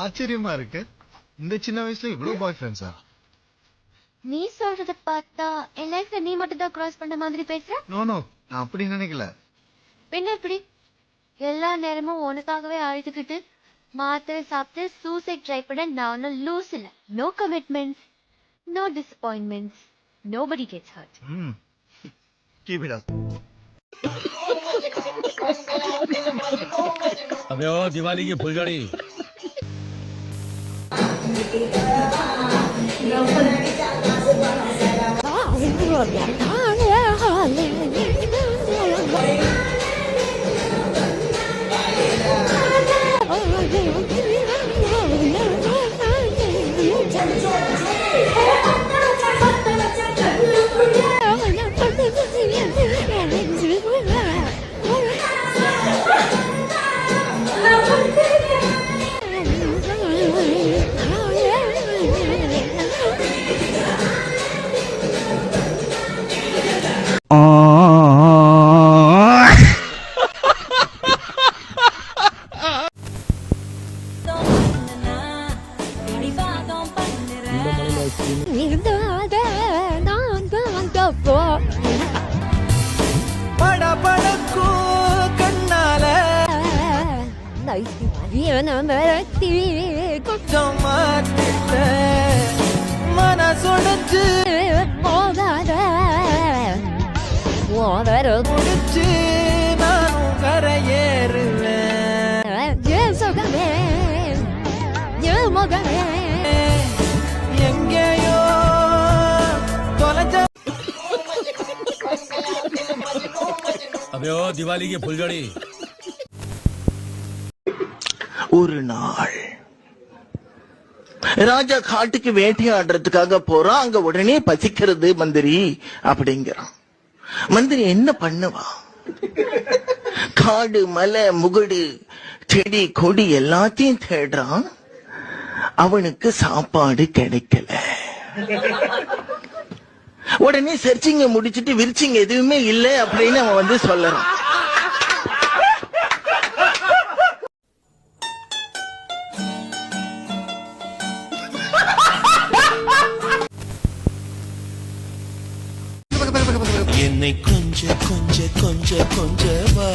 ஆச்சரியமா இருக்கு இந்த சின்ன வயசுல இவ்வளவு பாய் ஃப்ரெண்ட்ஸா நீ சொல்றத பார்த்தா என் லைஃப்ல நீ மட்டும் தான் கிராஸ் பண்ண மாதிரி பேசுற நோ நோ நான் அப்படி நினைக்கல பின்ன எப்படி எல்லா நேரமும் உனக்காகவே அழுதுகிட்டு மாத்திரை சாப்பிட்டு சூசைட் ட்ரை பண்ண நான் ஒன்னும் லூஸ் இல்ல no commitments no disappointments nobody gets hurt hmm keep it up अबे ओ दिवाली की फुलझड़ी 나 아직 부러웠냐? மனசொடைச்சு முடிச்சு நானும் கரையேறுவேன் எங்கேயோ अबे ओ दिवाली की फुलझड़ी ஒரு நாள் ராஜா காட்டுக்கு வேட்டையாடுறதுக்காக போறான் அங்க உடனே பசிக்கிறது மந்திரி அப்படிங்கிறான் மந்திரி என்ன பண்ணுவா காடு மலை முகடு செடி கொடி எல்லாத்தையும் தேடுறான் அவனுக்கு சாப்பாடு கிடைக்கல உடனே சர்ச்சிங்க முடிச்சிட்டு விரிச்சிங்க எதுவுமே இல்லை அப்படின்னு அவன் வந்து சொல்லறான். என்னை கொஞ்ச கொஞ்ச கொஞ்ச கொஞ்ச வா.